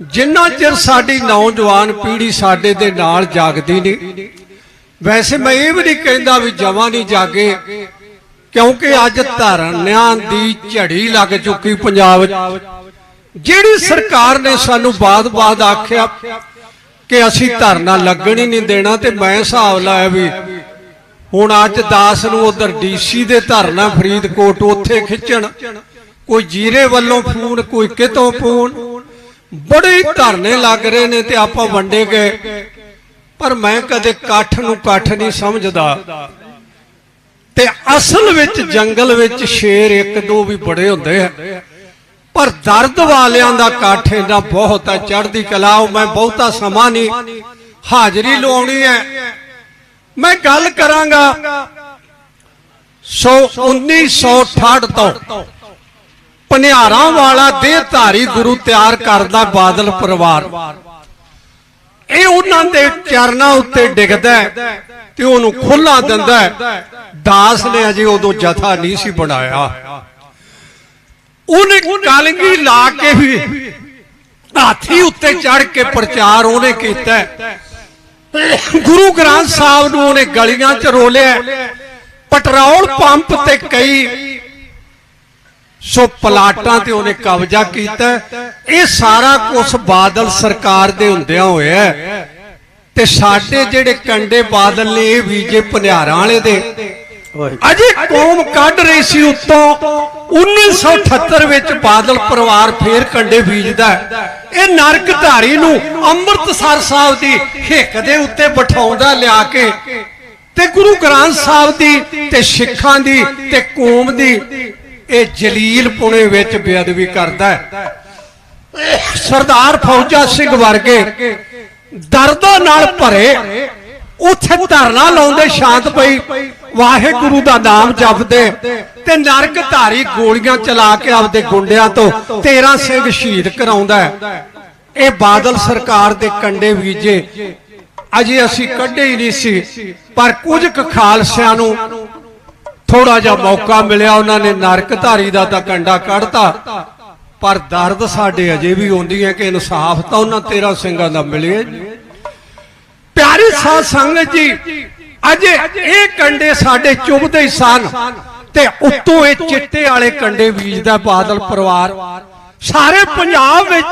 ਜਿੰਨਾ ਚਿਰ ਸਾਡੀ ਨੌਜਵਾਨ ਪੀੜ੍ਹੀ ਸਾਡੇ ਦੇ ਨਾਲ ਜਾਗਦੀ ਨਹੀਂ, ਵੈਸੇ ਮੈਂ ਇਹ ਵੀ ਨਹੀਂ ਕਹਿੰਦਾ ਵੀ ਜਮਾਂ ਨਹੀਂ ਜਾਗੇ, ਕਿਉਂਕਿ ਅੱਜ ਧਰਨਿਆਂ ਦੀ ਝੜੀ ਲੱਗ ਚੁੱਕੀ ਪੰਜਾਬ ਜਿਹੜੀ ਸਰਕਾਰ ਨੇ ਸਾਨੂੰ ਬਾਦ-ਬਾਦ ਆਖਿਆ ਕਿ ਅਸੀਂ ਧਰਨਾ ਲੱਗਣ ਹੀ ਨਹੀਂ ਦੇਣਾ ਤੇ ਮੈਂ ਹਿਸਾਬ ਲਾਇਆ ਵੀ ਹੁਣ ਅੱਜ ਦਾਸ ਨੂੰ ਉਧਰ ਡੀਸੀ ਦੇ ਧਰਨਾ ਫਰੀਦਕੋਟ ਉੱਥੇ ਖਿੱਚਣ, ਕੋਈ ਜੀਰੇ ਵੱਲੋਂ ਫੋਨ, ਕੋਈ ਕਿਤੋਂ ਫੋਨ। ਬੜੇ ਧਰਨੇ ਲੱਗ ਰਹੇ ਨੇ ਤੇ ਆਪਾਂ ਵੰਡੇ ਗਏ। ਪਰ ਮੈਂ ਕਦੇ ਇਕੱਠ ਨੂੰ ਇਕੱਠ ਨਹੀਂ ਸਮਝਦਾ। ਤੇ ਅਸਲ ਵਿੱਚ ਜੰਗਲ ਵਿੱਚ ਸ਼ੇਰ ਇੱਕ ਦੋ ਵੀ ਬੜੇ ਹੁੰਦੇ ਆ। ਪਰ ਦਰਦ ਵਾਲਿਆਂ ਦਾ ਇਕੱਠ ਇਹਦਾ ਬਹੁਤ ਹੈ ਚੜ੍ਹਦੀ ਕਲਾ, ਉਹ ਮੈਂ ਬਹੁਤਾ ਸਮਾਂ ਨਹੀਂ ਹਾਜ਼ਰੀ ਲਵਾਉਣੀ ਹੈ। ਮੈਂ ਗੱਲ ਕਰਾਂਗਾ ਸੋ 1968 ਤੋਂ। ਪਨਿਆਰਾਂ ਵਾਲਾ ਦੇਹਧਾਰੀ ਗੁਰੂ ਤਿਆਰ ਕਰਦਾ ਬਾਦਲ ਪਰਿਵਾਰ। ਇਹ ਉਹਨਾਂ ਦੇ ਚਰਨਾਂ ਉੱਤੇ ਡਿੱਗਦਾ ਤੇ ਉਹਨੂੰ ਖੁੱਲਾ ਦਿੰਦਾ ਦਾਸ ਨੇ ਅਜੇ ਉਦੋਂ ਜਥਾ ਨਹੀਂ ਸੀ ਬਣਾਇਆ। ਉਹਨੇ ਕਲਗੀ ਲਾ ਕੇ ਵੀ ਹਾਥੀ ਉੱਤੇ ਚੜ ਕੇ ਪ੍ਰਚਾਰ ਉਹਨੇ ਕੀਤਾ ਗੁਰੂ ਗ੍ਰੰਥ ਸਾਹਿਬ ਨੂੰ ਉਹਨੇ ਗਲੀਆਂ 'ਚ ਰੋਲਿਆ ਪੈਟਰੋਲ ਪੰਪ ਤੇ ਕਈ ਸੋ ਪਲਾਟਾਂ ਤੇ ਉਹਨੇ ਕਬਜ਼ਾ ਕੀਤਾ ਇਹ ਸਾਰਾ ਕੁਝ ਬਾਦਲ ਸਰਕਾਰ ਦੇ ਹੁੰਦਿਆਂ ਹੋਇਆ। ਤੇ ਸਾਡੇ ਜਿਹੜੇ ਕੰਡੇ ਬਾਦਲ ਨੇ ਇਹ ਬੀਜੇ ਪਨਿਆਰਾਂ ਵਾਲੇ ਦੇ ਅਜੇ ਕੌਮ ਕੱਢ ਰਹੀ ਸੀ ਉੱਤੋਂ 1978 ਵਿੱਚ ਬਾਦਲ ਪਰਿਵਾਰ ਫੇਰ ਕੰਡੇ ਬੀਜਦਾ। ਇਹ ਨਰਕ ਧਾਰੀ ਨੂੰ ਅੰਮ੍ਰਿਤਸਰ ਸਾਹਿਬ ਦੀ ਹਿੱਕ ਦੇ ਉੱਤੇ ਬਿਠਾਉਂਦਾ ਲਿਆ ਕੇ ਤੇ ਗੁਰੂ ਗ੍ਰੰਥ ਸਾਹਿਬ ਦੀ ਤੇ ਸਿੱਖਾਂ ਦੀ ਤੇ ਕੌਮ ਦੀ ਇਹ ਜਲੀਲ ਪੁਣੇ ਵਿੱਚ ਬੇਅਦਬੀ ਕਰਦਾ ਹੈ। ਸਰਦਾਰ ਫੌਜਾ ਸਿੰਘ ਵਰਗੇ ਦਰਦਾਂ ਨਾਲ ਭਰੇ, ਉੱਥੇ ਧਰਨਾ ਲਾਉਂਦੇ ਸ਼ਾਂਤ ਪਈ, ਵਾਹਿਗੁਰੂ ਦਾ ਨਾਮ ਜਪਦੇ ਤੇ ਨਰਕ ਧਾਰੀ ਗੋਲੀਆਂ ਚਲਾ ਕੇ ਆਪਦੇ ਗੁੰਡਿਆਂ ਤੋਂ 13 ਸਿੰਘ ਸ਼ਹੀਦ ਕਰਾਉਂਦਾ ਇਹ ਬਾਦਲ ਸਰਕਾਰ ਦੇ ਕੰਡੇ ਵੀਜੇ। ਅਜੇ ਅਸੀਂ ਕੱਢੇ ਹੀ ਨਹੀਂ ਸੀ, ਪਰ ਕੁਝ ਕੁ ਖਾਲਸਿਆਂ ਨੂੰ ਥੋੜਾ ਜਿਹਾ ਮੌਕਾ ਮਿਲਿਆ, ਉਹਨਾਂ ਨੇ ਨਰਕ ਧਾਰੀ ਦਾ ਤਾਂ ਕੰਡਾ ਕੱਢਤਾ। ਪਰ ਦਰਦ ਸਾਡੇ ਅਜੇ ਵੀ ਹੁੰਦੀ ਹੈ ਕਿ ਇਨਸਾਫ ਤਾਂ ਉਹਨਾਂ 13 ਸਿੰਘਾਂ ਦਾ ਮਿਲਿਆ ਜੀ ਸਾਧ ਸੰਗਤ ਜੀ, ਅਜੇ ਇਹ ਕੰਡੇ ਸਾਡੇ ਚੁਭਦੇ ਹੀ ਸਨ ਤੇ ਉੱਤੋਂ ਇਹ ਚਿੱਟੇ ਵਾਲੇ ਕੰਡੇ ਬੀਜਦਾ ਬਾਦਲ ਪਰਿਵਾਰ। ਸਾਰੇ ਪੰਜਾਬ ਵਿੱਚ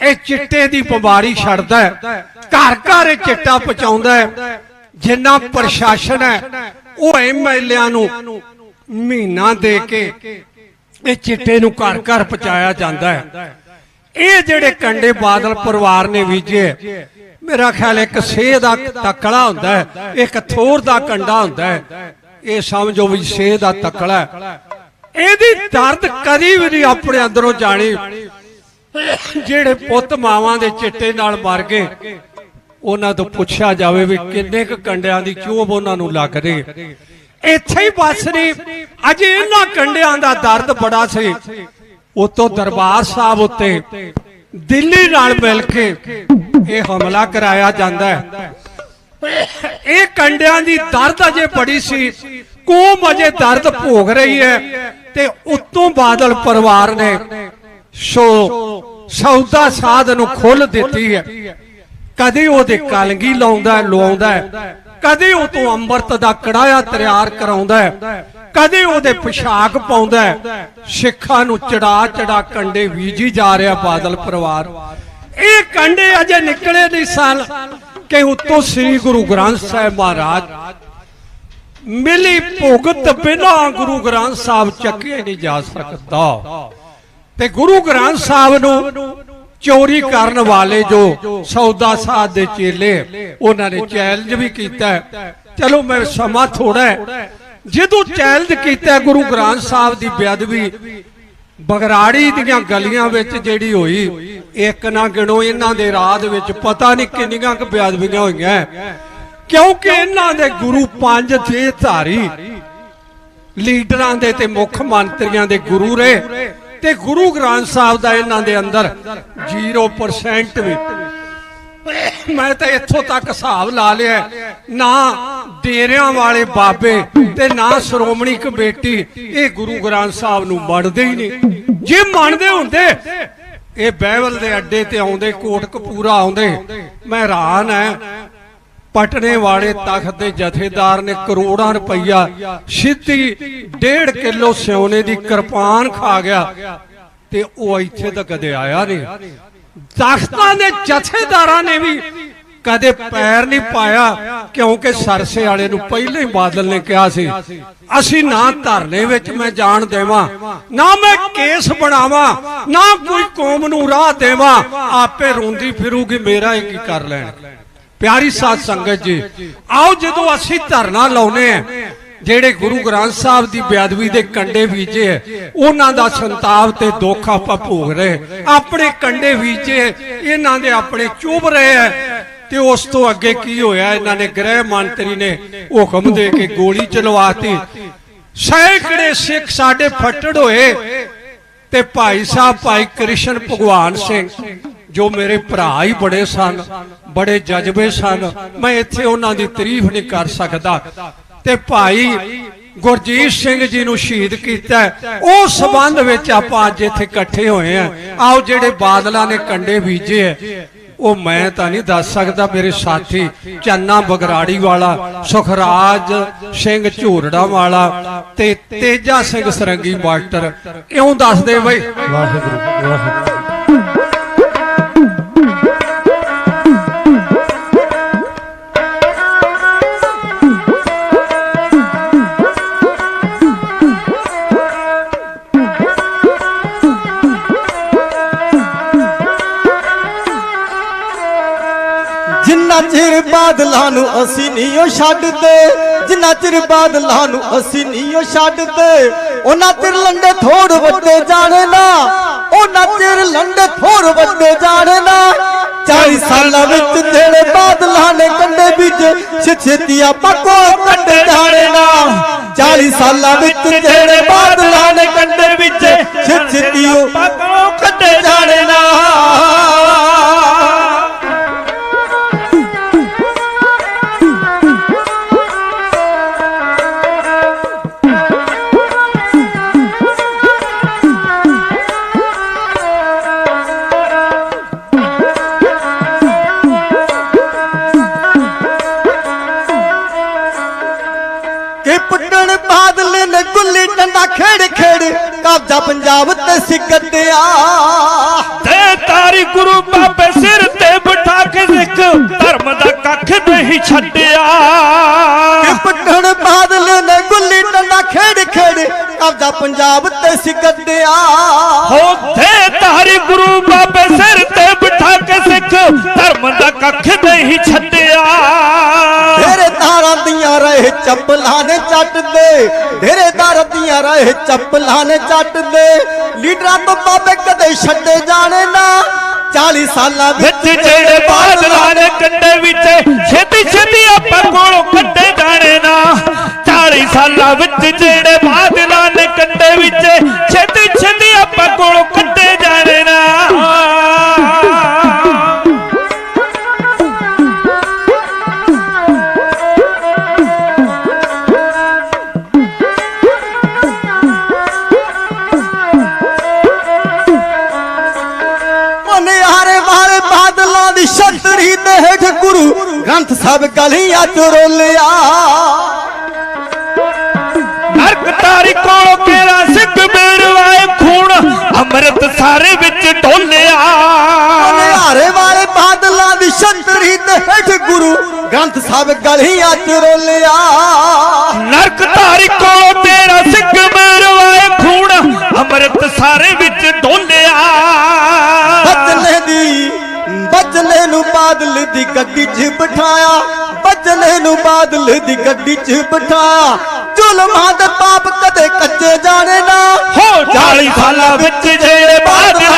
ਇਹ ਚਿੱਟੇ ਦੀ ਬਿਮਾਰੀ ਛੱਡਦਾ ਹੈ। ਘਰ ਘਰ ਇਹ ਚਿੱਟਾ ਪਹੁੰਚਾਉਂਦਾ ਹੈ। ਜਿੰਨਾ ਪ੍ਰਸ਼ਾਸਨ ਹੈ ਉਹ ਐਮਐਲਏਆਂ ਨੂੰ ਮਹੀਨਾ ਦੇ ਕੇ ਇਹ ਚਿੱਟੇ ਨੂੰ ਘਰ ਘਰ ਪਹੁੰਚਾਇਆ ਜਾਂਦਾ ਹੈ। ਇਹ ਜਿਹੜੇ ਕੰਡੇ ਬਾਦਲ ਪਰਿਵਾਰ ਨੇ ਬੀਜੇ, ਮੇਰਾ ਖਿਆਲ ਇੱਕ ਸੇਹ ਦਾ ਤਕੜਾ ਹੁੰਦਾ ਹੈ, ਇੱਕ ਥੋਰ ਦਾ ਕੰਡਾ ਹੁੰਦਾ ਹੈ। ਇਹ ਸਮਝੋ ਵੀ ਸੇਹ ਦਾ ਤਕੜਾ ਇਹਦੀ ਦਰਦ ਕਦੀ ਵੀ ਨਹੀਂ ਆਪਣੇ ਅੰਦਰੋਂ ਜਾਣੀ। ਜਿਹੜੇ ਪੁੱਤ ਮਾਵਾਂ ਦੇ ਚਿੱਟੇ ਨਾਲ ਮਰ ਗਏ ਉਹਨਾਂ ਤੋਂ ਪੁੱਛਿਆ ਜਾਵੇ ਵੀ ਕਿੰਨੇ ਕੁ ਕੰਡਿਆਂ ਦੀ ਚੋਬ ਉਹਨਾਂ ਨੂੰ ਲੱਗ ਰਹੀ? ਇੱਥੇ ਹੀ ਬਸ ਨਹੀਂ ਅਜੇ ਇਹਨਾਂ ਕੰਡਿਆਂ ਦਾ ਦਰਦ ਬੜਾ ਸੀ। ਉਤੋਂ ਦਰਬਾਰ ਸਾਹਿਬ ਉੱਤੇ ਦਿੱਲੀ ਨਾਲ ਮਿਲ ਕੇ ਇਹ ਹਮਲਾ ਕਰਾਇਆ ਜਾਂਦਾ ਹੈ। ਇਹ ਕੰਡਿਆਂ ਦੀ ਦਰਦ ਅਜੇ ਬੜੀ ਸੀ। ਕੋਮ ਅਜੇ ਦਰਦ ਭੋਗ ਰਹੀ ਹੈ ਤੇ ਉਤੋਂ ਬਾਦਲ ਪਰਿਵਾਰ ਨੇ ਸੋ ਸੌਦਾ ਸਾਧ ਨੂੰ ਖੁੱਲ ਦਿੱਤੀ ਹੈ। ਕਦੇ ਉਹਦੇ ਕਲਗੀ ਲਾਉਂਦਾ ਲਵਾਉਂਦਾ ਕਦੇ ਉਹ ਤੋਂ ਅੰਮ੍ਰਿਤ ਦਾ ਕੜਾਇਆ ਤਿਆਰ ਕਰਾਉਂਦਾ ਕਦੇ ਉਹਦੇ ਪੋਸ਼ਾਕ ਪਾਉਂਦਾ ਸਿੱਖਾਂ ਨੂੰ ਚੜਾ ਚੜਾ ਕੰਡੇ ਬੀਜੀ ਜਾ ਰਿਹਾ ਬਾਦਲ ਪਰਿਵਾਰ। ਇਹ ਕੰਡੇ ਅਜੇ ਨਿਕਲੇ ਨਹੀਂ ਸਨ ਕਿ ਉਤੋਂ ਸ੍ਰੀ ਗੁਰੂ ਗ੍ਰੰਥ ਸਾਹਿਬ ਮਹਾਰਾਜ ਮਿਲੀ ਭੁਗਤ ਬਿਨਾ ਗੁਰੂ ਗ੍ਰੰਥ ਸਾਹਿਬ ਚੱਕੇ ਨਹੀਂ ਜਾ ਸਕਦਾ। ਤੇ ਗੁਰੂ ਗ੍ਰੰਥ ਸਾਹਿਬ ਨੂੰ ਚੋਰੀ ਕਰਨ ਵਾਲੇ ਜੋ ਸੌਦਾ ਸਾਧ ਦੇ ਚੇਲੇ ਉਹਨਾਂ ਨੇ ਚੈਲੰਜ ਵੀ ਕੀਤਾ। ਚਲੋ ਮੈਂ ਸਮਾਂ ਥੋੜਾ ਹੈ। ਜਦੋਂ ਚੈਲੰਜ ਕੀਤਾ ਗੁਰੂ ਗ੍ਰੰਥ ਸਾਹਿਬ ਦੀ ਬੇਅਦਬੀ ਬਗਰਾੜੀ ਦੀਆਂ ਗਲੀਆਂ ਵਿੱਚ ਜਿਹੜੀ ਹੋਈ ਇੱਕ ਨਾ ਗਿਣੋ ਇਹਨਾਂ ਦੇ ਰਾਤ ਵਿੱਚ ਪਤਾ ਨਹੀਂ ਕਿੰਨੀਆਂ ਕੁ ਬੇਅਦਬੀਆਂ ਹੋਈਆਂ ਕਿਉਂਕਿ ਇਹਨਾਂ ਦੇ ਗੁਰੂ ਪੰਜ ਦੇ ਧਾਰੀ ਲੀਡਰਾਂ ਦੇ ਤੇ ਮੁੱਖ ਮੰਤਰੀਆਂ ਦੇ ਗੁਰੂ ਰਹੇ। ਤੇ ਗੁਰੂ ਗ੍ਰੰਥ ਸਾਹਿਬ ਦਾ ਇਹਨਾਂ ਦੇ ਅੰਦਰ 0% ਵੀ। ਮੈਂ ਤਾਂ ਇੱਥੋਂ ਤੱਕ ਹਿਸਾਬ ਲਾ ਲਿਆ ਨਾ ਡੇਰਿਆਂ ਵਾਲੇ ਬਾਬੇ ਤੇ ਨਾ ਸ਼੍ਰੋਮਣੀ ਕਮੇਟੀ, ਇਹ ਗੁਰੂ ਗ੍ਰੰਥ ਸਾਹਿਬ ਨੂੰ ਮੰਨਦੇ ਹੀ ਨਹੀਂ। ਜੇ ਮੰਨਦੇ ਹੁੰਦੇ, ਇਹ ਬਹਿਵਲ ਦੇ ਅੱਡੇ ਤੇ ਆਉਂਦੇ ਕੋਟ ਕਪੂਰਾ ਆਉਂਦੇ, ਮੈਂ ਹੈਰਾਨ ਐ ਪਟਨੇ ਵਾਲੇ ਤਖਤ ਦੇ ਜਥੇਦਾਰ ਨੇ ਕਰੋੜਾਂ ਰੁਪਈਆ, ਸਿੱਧੀ 1.5 ਕਿਲੋ ਸਿਉਨੇ ਦੀ ਕਿਰਪਾਨ ਖਾ ਗਿਆ। ਤੇ ਉਹ ਇੱਥੇ ਤਾਂ ਕਦੇ ਆਇਆ ਨਹੀਂ। ਤਖਤਾਂ ਦੇ ਜਥੇਦਾਰਾਂ ਨੇ ਵੀ ਕਦੇ ਪੈਰ ਨਹੀਂ ਪਾਇਆ, ਕਿਉਂਕਿ ਸਰਸੇ ਵਾਲੇ ਨੂੰ ਪਹਿਲਾਂ ਹੀ ਬਾਦਲ ਨੇ ਕਿਹਾ ਸੀ, ਅਸੀਂ ਨਾ ਧਰਨੇ ਵਿੱਚ ਮੈਂ ਜਾਣ ਦੇਵਾਂ, ਨਾ ਮੈਂ ਕੇਸ ਬਣਾਵਾਂ, ਨਾ ਕੋਈ ਕੌਮ ਨੂੰ ਰਾਹ ਦੇਵਾਂ, ਆਪੇ ਰੋਂਦੀ ਫਿਰੂਗੀ, ਮੇਰਾ ਹੀ ਕੀ ਕਰ ਲੈਣ? ਪਿਆਰੀ ਸਾਧ ਸੰਗਤ ਜੀ, ਆਓ ਜਦੋਂ ਅਸੀਂ ਧਰਨਾ ਲਾਉਨੇ ਆ ਜਿਹੜੇ ਗੁਰੂ ਗ੍ਰੰਥ ਸਾਹਿਬ ਦੀ ਬੇਅਦਬੀ ਦੇ ਕੰਡੇ ਬੀਜੇ ਉਹਨਾਂ ਦਾ ਸੰਤਾਪ ਤੇ ਦੁੱਖ ਆਪਾਂ ਭੋਗ ਰਹੇ ਆਪਣੇ ਕੰਡੇ ਬੀਜੇ ਇਹਨਾਂ ਦੇ ਆਪਣੇ ਚੁੱਭ ਰਹੇ ਹੈ ਤੇ ਉਸ ਤੋਂ ਅੱਗੇ ਕੀ ਹੋਇਆ, ਇਹਨਾਂ ਨੇ ਗ੍ਰਹਿ ਮੰਤਰੀ ਨੇ ਹੁਕਮ ਦੇ ਕੇ ਗੋਲੀ ਚਲਵਾਤੀ। ਸੈਂਕੜੇ ਸਿੱਖ ਸਾਡੇ ਫੱਟੜ ਹੋਏ ਤੇ ਭਾਈ ਸਾਹਿਬ, ਭਾਈ ਕ੍ਰਿਸ਼ਨ ਭਗਵਾਨ ਸਿੰਘ ਜੋ ਮੇਰੇ ਭਰਾ ਹੀ ਬੜੇ ਸਨ, ਬੜੇ ਜਜ਼ਬੇ ਸਨ, ਮੈਂ ਇੱਥੇ ਉਹਨਾਂ ਦੀ ਤਾਰੀਫ ਨਹੀਂ ਕਰ ਸਕਦਾ। ਤੇ ਭਾਈ ਗੁਰਜੀਤ ਸਿੰਘ ਜੀ ਨੂੰ ਸ਼ਹੀਦ ਕੀਤਾ ਉਹ ਸਬੰਧ ਵਿੱਚ ਆਪਾਂ ਅੱਜ ਇੱਥੇ ਇਕੱਠੇ ਹੋਏ ਆ ਆਓ ਜਿਹੜੇ ਬਾਦਲਾਂ ਨੇ ਕੰਡੇ ਬੀਜੇ ਆ ਉਹ ਮੈਂ ਤਾਂ ਨਹੀਂ ਦੱਸ ਸਕਦਾ ਮੇਰੇ ਸਾਥੀ, ਚੰਨਾ ਬਗਰਾੜੀ ਵਾਲਾ, ਸੁਖਰਾਜ ਸਿੰਘ ਝੂਰੜਾ ਵਾਲਾ ਤੇ ਤੇਜਾ ਸਿੰਘ ਸਰੰਗੀ ਮਾਸਟਰ। ਇਉਂ ਦੱਸਦੇ ਬਈ। ਵਾਹਿਗੁਰੂ ਵਾਹਿਗੁਰੂ। ਜਿੰਨਾ ਚਿਰ ਬਾਦਲਾਂ ਨੂੰ ਅਸੀਂ ਨਹੀਂ ਉਹ ਛੱਡਦੇ, ਜਿੰਨਾ ਚਿਰ ਬਾਦਲਾਂ ਨੂੰ ਅਸੀਂ ਨਹੀਂ ਉਹ ਛੱਡਦੇ, ਉਹਨਾਂ ਚਿਰ ਲੰਡੇ ਥੋੜ ਵੱਡੇ ਜਾਣੇ ਨਾ, ਉਹਨਾਂ ਚਿਰ ਲੰਡੇ ਥੋੜ ਵੱਡੇ ਜਾਣੇ ਨਾ। 40 ਸਾਲਾਂ ਵਿੱਚ ਜਿਹੜੇ ਬਾਦਲਾਂ ਨੇ ਕੰਡੇ ਵਿੱਚ ਛੇਤੀ ਆਪਾਂ ਕੋਲ ਕੰਡੇ ਜਾਣੇ ਨਾ। 40 ਸਾਲਾਂ ਵਿੱਚ ਜਿਹੜੇ ਬਾਦਲਾਂ ਨੇ ਕੰਡੇ ਵਿੱਚ ਛੇਤੀ ਆਪਾਂ ਕੋਲ ਕੰਡੇ ਕਬਜ਼ਾ ਪੰਜਾਬ ਤੇ ਤਾਰੀ ਗੁਰੂ ਬਾਬੇ ਸਿਰ ਤੇ ਬਿਠਾ ਕੇ ਸਿੱਖ ਧਰਮ ਦਾ ਕੱਖ ਨਹੀਂ ਛੱਡਿਆ ਕਿ ਪੁੱਟਣ ਬਾਦਲ ਨੇ ਗੁੱਲੀ ਡੰਡਾ ਖੇੜ ਖੇੜ ਕਬਜ਼ਾ ਪੰਜਾਬ ਤੇ ਸਿੱਕਦਿਆ ਰਹੇ ਚੱਪਲਾਂ ਨੇ ਚੱਟਦੇ ਢੇਰੇ ਤਾਰਾਂ ਦੀਆਂ ਰਹੇ ਚੱਪਲਾਂ ਨੇ ਚੱਟਦੇ ਲੀਡਰਾਂ ਤੋਂ ਬਾਬੇ ਕਦੇ ਛੱਡੇ ਜਾਣੇ ਨਾ। 40 ਸਾਲਾਂ ਵਿੱਚ ਜਿਹੜੇ ਬਾਦਲਾਂ ਨੇ ਕੰਡੇ ਵਿੱਚ, ਛੇਤੀ ਛੇਤੀ ਆਪਾਂ ਕੋਲੋਂ ਕੱਢੇ ਜਾਣੇ ਨਾ। 40 ਸਾਲਾਂ ਵਿੱਚ ਜਿਹੜੇ ਬਾਦਲਾਂ ਨੇ ਕੰਡੇ ਵਿੱਚ, ਛੇਤੀ ਛੇਤੀ ਆਪਾਂ ਕੋਲੋਂ ਕੱਢੇ ਛਤਰੀ ਤੇ ਹੇਠ ਗੁਰੂ ਗ੍ਰੰਥ ਸਾਹਿਬ ਗਲੀਆਂ ਚ ਰੋਲਿਆ। ਨਰਕ ਧਾਰੀ ਕੋਲੋਂ ਤੇਰਾ ਸਿੱਖ ਮੇਰਵਾਏ ਖੂਨ ਅੰਮ੍ਰਿਤ ਸਾਰੇ ਵਿੱਚ ਡੋਲਿਆ। ਬਚਨੇ ਦੀ ਬਚਨੇ ਨੂੰ ਬਾਦਲ ਦੀ ਗੱਡੀ 'ਚ ਬਿਠਾਇਆ। ਬਚਨੇ ਨੂੰ ਬਾਦਲ ਦੀ ਗੱਡੀ 'ਚ ਬਿਠਾਇਆ। ਜ਼ੁਲਮਾਂ ਦੇ ਪਾਪ ਕਦੇ ਕੱਚੇ ਜਾਣੇ ਨਾ। ਹੋ 40 ਸਾਲਾਂ ਵਿੱਚ ਜਿਹੜੇ ਬਾਦਲਾਂ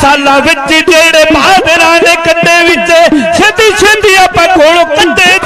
ਸਾਲਾਂ ਵਿੱਚ ਜਿਹੜੇ ਬਾਦਲਾਂ ਦੇ ਕੰਡੇ ਵਿੱਚ ਛੇਤੀ ਛੇਤੀ ਆਪਾਂ ਕੋਲੋਂ ਕੱਢੇ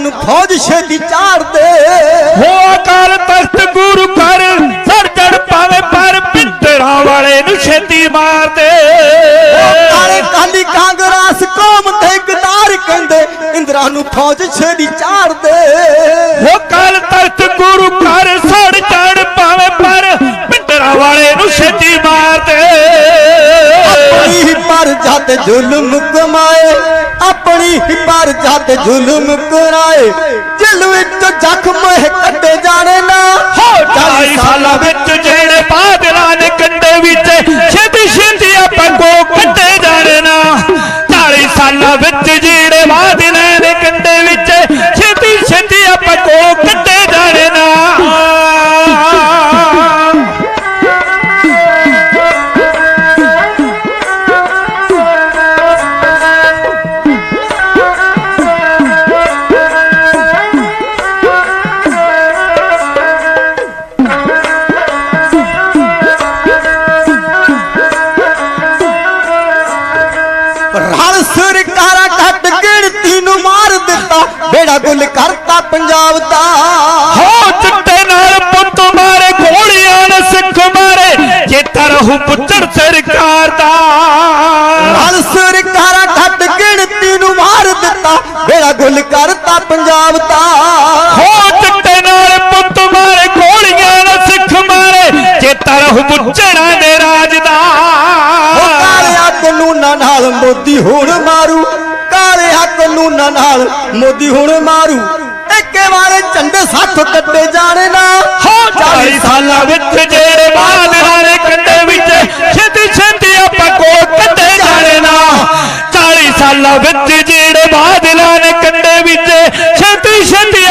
ਨੂੰ ਫੌਜ ਛੇਤੀ ਚਾੜਦੇ ਹੋ ਅਕਾਲ ਤਖਤ ਗੁਰੂ ਕਰ ਸਰ ਚੜ ਪਾਵੇ ਪਰ ਪਿੰਡਰਾਂ ਵਾਲੇ ਨੂੰ ਛੇਤੀ ਮਾਰ ਦੇ। ਕਾਲੇ ਕਾਲੀ ਕਾਂਗਰਸ ਕੌਮ ਠੇਕੇਦਾਰ ਕਹਿੰਦੇ ਇੰਦਰਾਂ ਨੂੰ ਫੌਜ ਛੇਤੀ ਚਾੜਦੇ ਹੋ ਕਾਲ ਤਖਤ ਗੁਰੂ ਕਰ ਸੜ ਚੜ ਪਾਵੇ ਪਰ ਪਿੰਡਰਾਂ ਵਾਲੇ ਨੂੰ ਛੇਤੀ ਮਾਰ ਦੇ। ਆਪਣੀ ਪਰ ਜੱਤ ਜ਼ੁਲਮ ਕਮਾਏ ਆਪਣੀ ਪਰ ਜੱਤ ਜ਼ੁਲਮ ਕਰਾਏ। ਦਿਲ ਵਿੱਚ ਜ਼ਖਮ ਹੈ ਕੱਢੇ ਜਾਣੇ ਨਾ। ਹੋ 40 ਸਾਲਾਂ ਵਿੱਚ ਜਿਹੜੇ ਤਰਹੁ ਪੁੱਤਰ ਸਰਕਾਰ ਦਾ। ਰਲ ਸਰਕਾਰਾਂ ਘੱਟ ਗਿਣਤੀ ਨੂੰ ਮਾਰ ਦਿੱਤਾ। ਬੇੜਾ ਗੁੱਲ ਕਰਤਾ ਪੰਜਾਬ ਦਾ। ਹੋ ਚਿੱਟੇ ਨਾਲ ਪੁੱਤ ਮਾਰੇ ਗੋਲੀਆਂ ਨੇ ਸਿੱਖ ਮਾਰੇ। ਜੇ ਤਰਹੁ ਪੁੱਛਣਾ ਦੇ ਰਾਜ ਦਾ। ਉਹ ਕਾਲਿਆ ਕਾਨੂੰਨਾਂ ਨਾਲ ਮੋਦੀ ਹੁਣ ਮਾਰੂ। ਕਾਲਿਆ ਕਾਨੂੰਨਾਂ ਨਾਲ ਮੋਦੀ ਹੁਣ ਮਾਰੂ। ਇੱਕੇ ਵਾਰੇ ਝੰਡੇ ਸੱਤ ਕੱਟੇ ਜਾਣੇ ਨਾ ਹੋ 40 ਸਾਲਾਂ ਵਿੱਚ ਜਿਹੜੇ ਬਾਦਲਾਂ ਨੇ ਕੰਡੇ ਵਿੱਚ ਛੇਤੀ ਛੇਤੀ ਆਪਾਂ ਕੋ ਕੱਢੇ ਜਾਣੇ ਨਾ 40 ਸਾਲਾਂ ਵਿੱਚ ਜਿਹੜੇ ਬਾਦਲਾਂ ਨੇ ਕੰਡੇ ਵਿੱਚ ਛੇਤੀ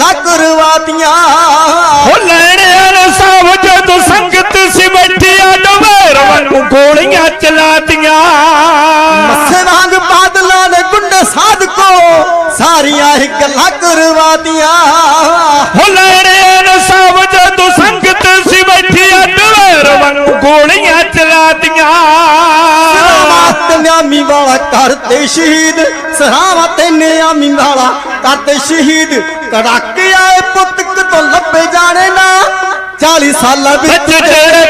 ਗੱਲਾਂ ਕਰਵਾਤੀਆਂ। ਹੋ ਲੈਣਿਆਂ ਨੇ ਸਭ ਜਦੋਂ ਸੰਗਤ ਸੀ ਬੈਠੀਆਂ ਡਵੇਰ ਵਾਂਗੂ ਗੋਲੀਆਂ ਚਲਾਤੀਆਂ। ਮੱਥੇ ਵਾਂਗ ਬਾਦਲਾਂ ਦੇ ਗੁੰਡੇ ਸਾਧ ਕੋ ਸਾਰੀਆਂ ਇਹ ਗੱਲਾਂ ਕਰਵਾਤੀਆਂ। ਹੋ ਨਿਆਮੀ ਵਾਲਾ ਕਰਤੇ ਸ਼ਹੀਦ, ਸਰਾਵਾ ਤੇ ਨਿਆਮੀ ਵਾਲਾ ਕਰਤੇ ਸ਼ਹੀਦ। ਕੜਾਕੇ ਆਏ ਪੁੱਤ ਤੋਂ ਲੱਭੇ ਜਾਣੇ ਨਾ 40 ਸਾਲਾਂ ਵਿੱਚ ਜਿਹੜੇ